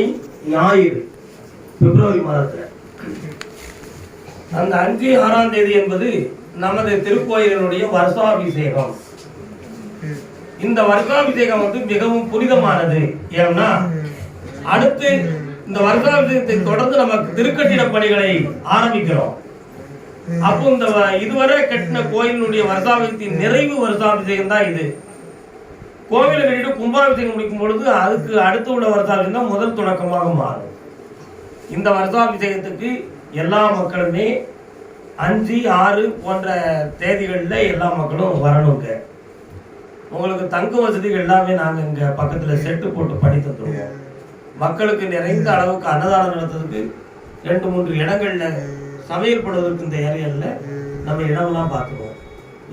சனி ஞாயிறு பிப்ரவரி மாதத்தில். அந்த அஞ்சு ஆறாம் தேதி என்பது நமது திருக்கோயிலினுடைய வருஷாபிஷேகம். இந்த வருஷாபிஷேகம் வந்து மிகவும் புனிதமானது. ஏன்னா அடுத்து இந்த வருஷாபிஷேகத்தை தொடர்ந்து நமக்கு திருக்கட்டிட பணிகளை ஆரம்பிக்கிறோம். அப்போ இந்த இதுவரை கட்டின கோயிலினுடைய வருஷாபிஷத்தின் நிறைவு வருஷாபிஷேகம் தான் இது. கோவிலை கட்டிட்டு கும்பாபிஷேகம் முடிக்கும் பொழுது அதுக்கு அடுத்து உள்ள வருஷாபிஷேகம் தான் முதல் தொடக்கமாக மாறும். இந்த வருஷாபிஷேகத்துக்கு எல்லா மக்களுமே அஞ்சு ஆறு போன்ற தேதிகளில் எல்லா மக்களும் வரணுங்க. உங்களுக்கு தங்க வசதிகள் எல்லாமே நாங்கள் இங்கே பக்கத்தில் செட்டு போட்டு பண்ணி தந்துடுவோம் மக்களுக்கு நிறைந்த அளவுக்கு அன்னதானம் நடத்துறதுக்கு ரெண்டு மூன்று இடங்கள்ல சமையல் பண்ணுவதற்கு இந்த ஏரியாவில் நம்ம இடமெல்லாம் பார்த்துருவோம்.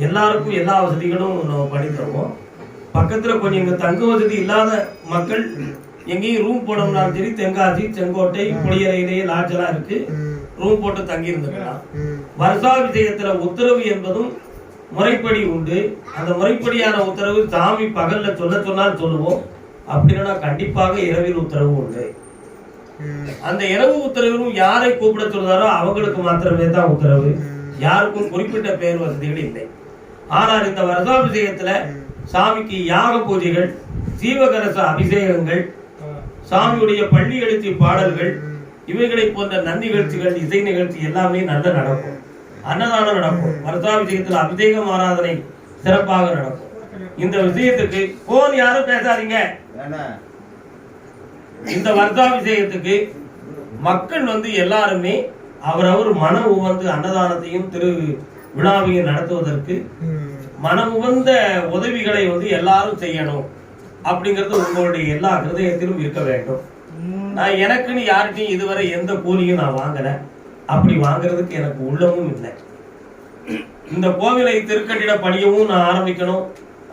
எல்லாருக்கும் எல்லா வசதிகளும் நம்ம பண்ணி தருவோம். பக்கத்தில் கொஞ்சம் இங்கே தங்க வசதி இல்லாத மக்கள் எங்கேயும் ரூம் போடணும்னாலும் சரி தென்காசி செங்கோட்டை புளியரையிலேயே லாட்ஜ் எல்லாம் இருக்கு. ரூம் போட்டு தங்கி இருந்துக்கலாம் வருஷாபிஷேகத்துல உத்தரவு என்பதும் முறைப்படி உண்டு. அந்த முறைப்படியான உத்தரவு சாமி பகல்ல சொல்ல சொன்னால் சொல்லுவோம். அப்படின்னா கண்டிப்பாக இரவில் உத்தரவு உண்டு. அந்த இரவு உத்தரவிலும் யாரை கூப்பிட சொல்றாரோ அவங்களுக்கு மாத்திரமே தான் உத்தரவு. யாருக்கும் குறிப்பிட்ட பெயர் வசதிகள் இல்லை. ஆனால் இந்த வருஷாபிஷேகத்துல சாமிக்கு யாக பூஜைகள் சீவகரச அபிஷேகங்கள் சாமியுடைய பள்ளி எழுச்சி பாடல்கள் இவைகளை போன்ற நன் நிகழ்ச்சிகள் இசை நிகழ்ச்சி எல்லாமே நல்ல நடக்கும். அன்னதானம் நடக்கும். வருஷாபிஷேகத்தில் அபிஷேகம் ஆராதனை சிறப்பாக நடக்கும். இந்த விஷயத்துக்கு போன் யாரும் பேசாதீங்க. இந்த வருஷாபிஷேகத்துக்கு மக்கள் வந்து எல்லாருமே அவரவர் மன உவந்து அன்னதானத்தையும் திரு விழாவையும் நடத்துவதற்கு மனம் உதவிகளை வந்து எல்லாரும் செய்யணும் அப்படிங்கிறது உங்களுடைய எல்லா ஹிருதயத்திலும் இருக்க வேண்டும். நான் எனக்குன்னு யார்கிட்டையும் இதுவரை எந்த கூலியும் நான் வாங்கல. அப்படி வாங்குறதுக்கு எனக்கு உள்ளமும் இல்லை. இந்த கோவிலை திருக்கட்டிட பணியவும் நான் ஆரம்பிக்கணும்.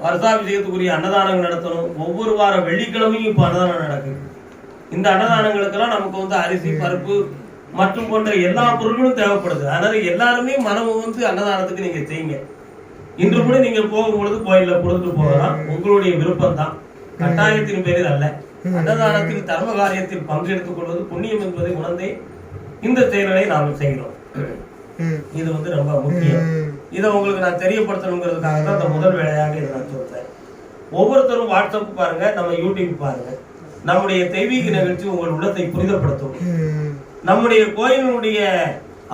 வருஷாபிஷேகத்துக்குரிய அன்னதானங்கள் நடத்தணும். ஒவ்வொரு வார வெள்ளிக்கிழமையும் இப்போ அன்னதானம் நடக்குது. இந்த அன்னதானங்களுக்கெல்லாம் நமக்கு வந்து அரிசி பருப்பு மற்றும் போன்ற எல்லா பொருட்களும் தேவைப்படுது. அதனால எல்லாருமே மனம் வந்து அன்னதானத்துக்கு நீங்க செய்யுங்க. இன்று கூட நீங்க போகும்பொழுது கோயில்ல கொடுத்துட்டு போகலாம். உங்களுடைய விருப்பம் தான் கட்டாயத்தின் பேரில் அல்ல. அன்னதானத்தில் தர்ம காரியத்தில் பங்கெடுத்துக் கொள்வது புண்ணியம் என்பதை உணர்ந்தே இந்த செயல்களை நாம் செய்கிறோம். இது வந்து ரொம்ப முக்கியம். இதை உங்களுக்கு நான் தெரியப்படுத்தணுங்கிறதுக்காக தான் இந்த முதல் வேலையாக இதை நான் சொல்றேன். ஒவ்வொருத்தரும் வாட்ஸ்அப் பாருங்க நம்ம யூடியூப் பாருங்க. நம்முடைய தெய்வீக நிகழ்ச்சி உங்கள் உள்ளத்தை புனிதப்படுத்தும். நம்முடைய கோயிலினுடைய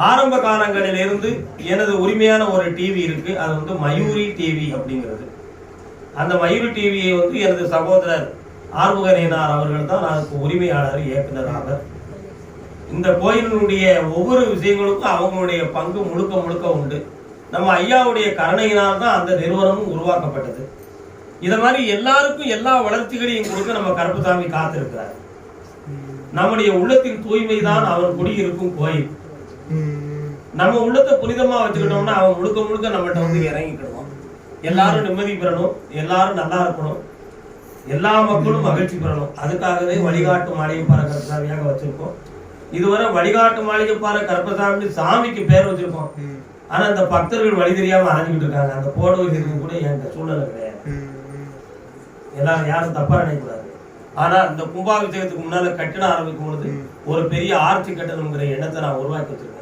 ஆரம்ப காலங்களிலிருந்து எனது உரிமையான ஒரு டிவி இருக்கு. அது வந்து மயூரி டிவி அப்படிங்கிறது. அந்த மயூரி டிவியை வந்து எனது சகோதரர் ஆறுமுகநேனார் அவர்கள் தான் அதுக்கு உரிமையாளர் இயக்குனர் ஆவர் இந்த கோயிலினுடைய ஒவ்வொரு விஷயங்களுக்கும் அவங்களுடைய பங்கு முழுக்க முழுக்க உண்டு. நம்ம ஐயாவுடைய கருணையினால் தான் அந்த நிறுவனமும் உருவாக்கப்பட்டது. இதை மாதிரி எல்லாருக்கும் எல்லா வளர்ச்சிகளையும் கொடுக்க நம்ம கருப்புசாமி காத்திருக்கிறார். நம்முடைய உள்ளத்தின் தூய்மை தான் அவன் குடியிருக்கும் கோயில். நம்ம உள்ளத்தை புனிதமா வச்சுக்கிட்டோம்னா அவன் முழுக்க முழுக்க நம்மகிட்ட வந்து இறங்கிக்கிடுவான் எல்லாரும் நிம்மதி பெறணும். எல்லாரும் நல்லா இருக்கணும். எல்லா மக்களும் மகிழ்ச்சி பெறணும். அதுக்காகவே வழிகாட்டு மாளிகைப்பாறை கருப்பசாமியாக வச்சிருக்கோம். இதுவரை வழிகாட்டு மாளிகைப்பாறை கருப்பசாமி சாமிக்கு பேர் வச்சிருக்கோம். ஆனா இந்த பக்தர்கள் வழி தெரியாம அலைஞ்சிக்கிட்டு இருக்காங்க. அந்த போட வைக்கிறதுக்கு கூட எங்க சூழ்நிலை கிடையாது. எல்லாரும் யாரும் தப்பா நினைக்கக்கூடாது. ஆனா இந்த கும்பாபிஷேகத்துக்கு முன்னால கட்டிட ஆரம்பிக்கும் பொழுது ஒரு பெரிய ஆர்ச்சி கட்டணுங்கிற எண்ணத்தை நான் உருவாக்கி வச்சிருக்கேன்.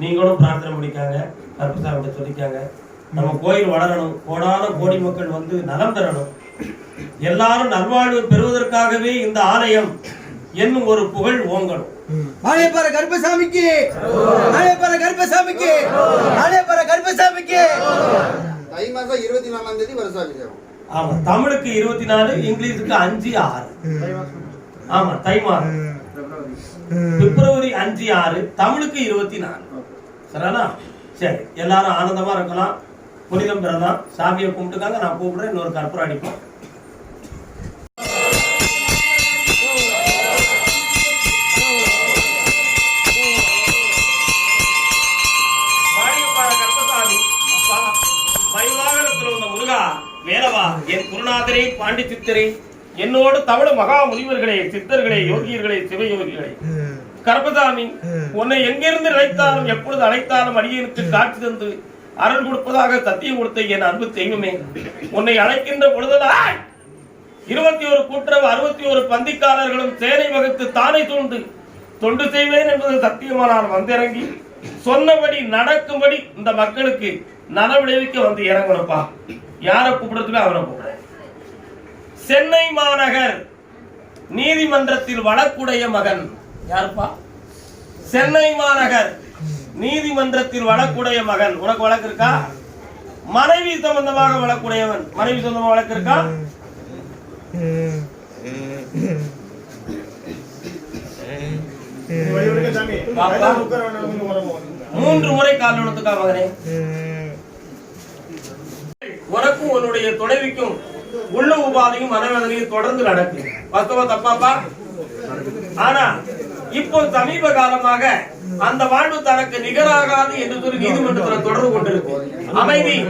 நீங்களும் பிரார்த்தனை பண்ணிக்காங்க கருப்பசாமிகிட்ட சொல்லிக்காங்க. நம்ம கோயில் வளரணும் கோடான கோடி மக்கள் வந்து நலம் பெறணும் எல்லாரும் நல்வாழ்வு பெறுவதற்காகவே இந்த ஆலயம் என்னும் ஒரு புகழ் ஓங்கணும். மாலையப்பாற கருப்பசாமிக்கு மாலையப்பாற கருப்பசாமிக்கு மாலையப்பாற கருப்பசாமிக்கு. தை மாசம் இருபத்தி நாலாம் தேதி வருஷாபிஷேகம் ஆமா தமிழுக்கு இருபத்தி நாலு இங்கிலீஷுக்கு அஞ்சு ஆறு. ஆமா தை மாதம். பிப்ரவரி அஞ்சு ஆறு தமிழுக்கு இருபத்தி நாலு. சரியானா சரி எல்லாரும் ஆனந்தமா இருக்கலாம். புனிதம் பெறலாம் சாமியை கும்பிட்டுக்காங்க. நான் கூப்பிடுறேன். இன்னொரு கற்பூரம் அடிப்போம். வந்த வேலவா என் குருநாதரே பாண்டி சித்தரே என்னோடு தமிழ் மகா முனிவர்களே சித்தர்களே யோகியர்களே சிவயோகிகளே. கருப்பசாமி உன்னை எங்கிருந்து நினைத்தாலும் எப்பொழுது அழைத்தாலும் அடியனுக்கு காட்சி தந்து அருள் கொடுப்பதாக சத்தியம் கொடுத்த என் அன்பு தெய்வமே. உன்னை அழைக்கின்ற பொழுதுதான் இருபத்தி ஒரு கூட்டுறவு அறுபத்தி ஒரு பந்திக்காரர்களும் சேனை வகுத்து தானே தோண்டு. தொண்டு செய்வேன் என்பது சத்தியமானால் வந்திறங்கி சொன்னபடி நடக்கும்படி இந்த மக்களுக்கு நல விளைவிக்க வந்து இறங்கணும்ப்பா. யாரை கூப்பிடுறதுக்கு அவரை கூப்பிடுறேன். சென்னை மாநகர் நீதிமன்றத்தில் வழக்குடைய மகன் யாருப்பா? சென்னை மாநகர். நீதிமன்றத்தில் வழக்குடைய மகன். உனக்கு வழக்கு இருக்கா? மனைவி சம்பந்தமாக வழக்குடையவன். மனைவி சம்பந்தமாக வழக்கு இருக்கா? மூன்று முறை கால் விழுத்துக்கா மகனே. உனக்கும் உன்னுடைய துணைவிக்கும் உள்ள உபாதையும் மனவேதனையும் தொடர்ந்து நடக்கும். வாஸ்தவா தப்பாப்பா? ஆனா இப்போ சமீப காலமாக அந்த வாழ்வு தனக்கு நிகராகாது என்று சொல்லி நீதிமன்றத்தில் தொடர்பு கொண்டிருக்கு. அமைதி.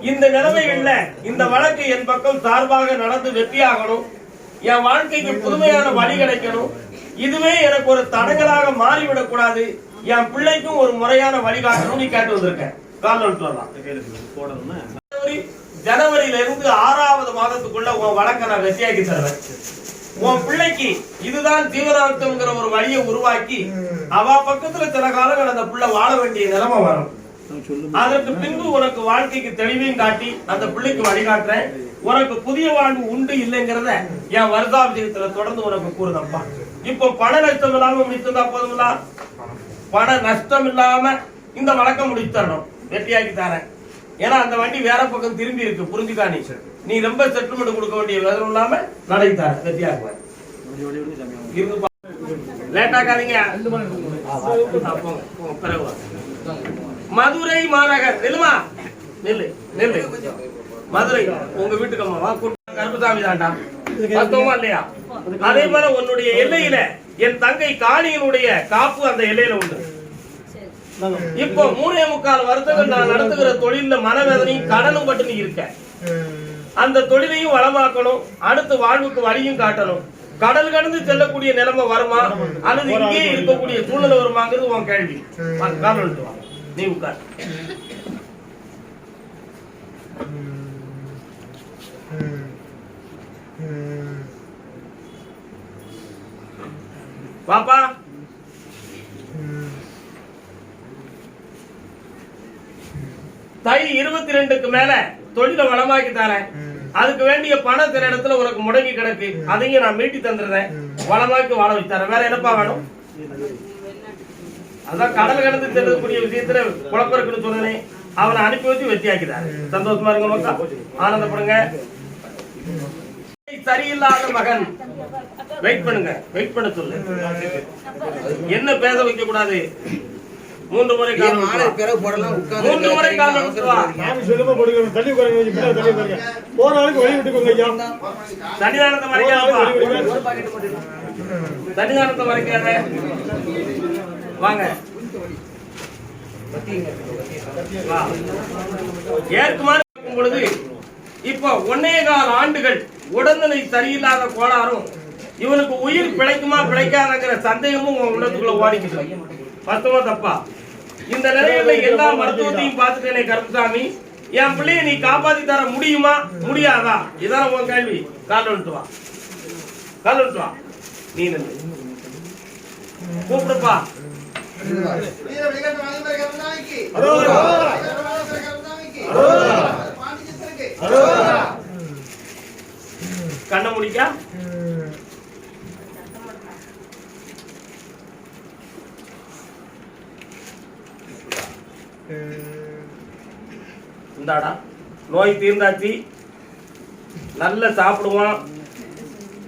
இந்த நிலைமைகள்ல இந்த வழக்கு என் பக்கம் சார்பாக நடந்து வெற்றியாகணும் என் வாழ்க்கைக்கு புதுமையான வழி கிடைக்கணும். இதுவே எனக்கு ஒரு தடங்கலாக மாறிவிடக் கூடாது. என் பிள்ளைக்கும் ஒரு முறையான வழிகாட்டணும் நீ கேட்டு வந்திருக்க. ஜனவரி ஜனவரியில இருந்து ஆறாவது மாதத்துக்குள்ள உன் வழக்க நான் வெற்றியாக்கி தருவேன். உன் பிள்ளைக்கு இதுதான் ஜீவனார்த்தம்ங்கிற ஒரு வழியை உருவாக்கி அவ பக்கத்துல சில காலங்கள் அந்த பிள்ளை வாழ வேண்டிய நிலைமை வரும். அதற்கு பின்பு உனக்கு வாழ்க்கைக்கு தெளிவையும் காட்டி அந்த பிள்ளைக்கு வழிகாட்டுறேன். உனக்கு புதிய வாழ்வு உண்டு இல்லைங்கிறத என் வருதாபிஷேகத்துல தொடர்ந்து உனக்கு கூறுதப்பா. இப்போ பண நஷ்டம் இல்லாம முடித்திருந்தா போதுங்களா பண நஷ்டம் இல்லாம இந்த வழக்கம் முடித்தரணும். வெற்றியாக்கி தரேன். ஏன்னா அந்த வண்டி வேற பக்கம் திரும்பி இருக்கு. புரிஞ்சுக்கா நீ நீ ரொம்ப செட்டில்மெண்ட் கொடுக்க வேண்டிய விதம் இல்லாம நடை தரேன் இருந்து லேட்டாக்காதீங்க மதுரை மாநகர். நில்லுமா? நெல்லு நில்லு. மதுரை உங்க வீட்டுக்கு அம்மா வா கூட்டு கருப்புசாமி தாண்டா பத்தோமா இல்லையா? அதே போல உன்னுடைய எல்லையில என் தங்கை காணியினுடைய காப்பு அந்த எல்லையில உண்டு. இப்போ மூணே முக்கால் வருத்தங்கள் நான் நடத்துகிற தொழில்ல மனவேதனையும் கடனும் பட்டு நீ இருக்க. அந்த தொழிலையும் வளமாக்கணும் அடுத்து வாழ்வுக்கு வழியும் காட்டணும். கடல் கடந்து செல்லக்கூடிய நிலைமை வருமா? அல்லது இங்கே இருக்கக்கூடிய சூழ்நிலை வருமாங்கிறது உன் கேள்வி. வா, நீ உட்கார். பாப்பா தை இருபத்தி ரெண்டுக்கு மேல தொழிலை வளமாக்கி தரேன் அதுக்கு வேண்டிய பணம் சில இடத்துல உனக்கு முடங்கி கிடக்கு. அதையும் நான் மீட்டி தந்துடுறேன். வளமாக்கி வாழ வச்சு தரேன். வேற என்னப்பா வேணும்? அதான் கடல் கடந்து செல்லக்கூடிய விஷயத்துல குழப்பம் இருக்குன்னு சொன்னேன். அவனை அனுப்பி வச்சு வெற்றியாக்கிட்டாரு சந்தோஷமா இருங்க மக்கா ஆனந்தப்படுங்க. சரியில்லாத மகன். வெயிட் பண்ணுங்க. வெயிட் பண்ண சொல்லு. என்ன பேச வைக்க கூடாது மூன்று முறை கால். பிறகு போடலாம் மூன்று முறை கால். சாமி சுத்தமா போட்டுக்கோங்க தள்ளி உட்காருங்க கொஞ்சம் பின்னாடி தள்ளி உட்காருங்க போற ஆளுக்கு வழி விட்டுக்கோங்க ஐயா. சன்னிதானத்தை மறைக்காதப்பா. சன்னிதானத்தை மறைக்காத. வாங்க. ஏற்குமாறு பொழுது இப்போ ஒன்னே கால் ஆண்டுகள் உடல்நிலை சரியில்லாத கோளாறும் இவனுக்கு உயிர் பிழைக்குமா பிழைக்காதங்கிற சந்தேகமும் உன் உள்ளத்துக்குள்ள ஓடிக்கிட்டு பத்தமா தப்பா? இந்த நிலையில எல்லா மருத்துவத்தையும் பார்த்துட்டேனே கருப்புசாமி என் பிள்ளைய நீ காப்பாத்தி தர முடியுமா முடியாதா? இதான் உன் கேள்வி. கால் வந்துட்டு வா. கால் வந்துட்டு வா. நீ. கூப்பிடுப்பா. வீர விகட இந்தாடா. நோய் தீர்ந்தாச்சு. நல்ல சாப்பிடுவான்.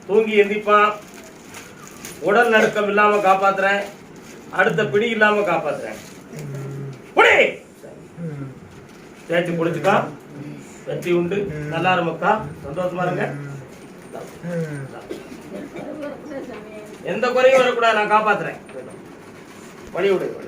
தூங்கி எந்திப்பான். உடல் நடுக்கம் இல்லாம காப்பாத்துறேன். அடுத்த பிடி இல்லாம காப்பாத்துறேன். தேய்ச்சி குளிச்சுக்கா. வெற்றி உண்டு. நல்லா இருமக்கா சந்தோஷமா இருங்க. எந்த குறையும் வரக்கூடாது. நான் காப்பாத்துறேன். பணி விடு.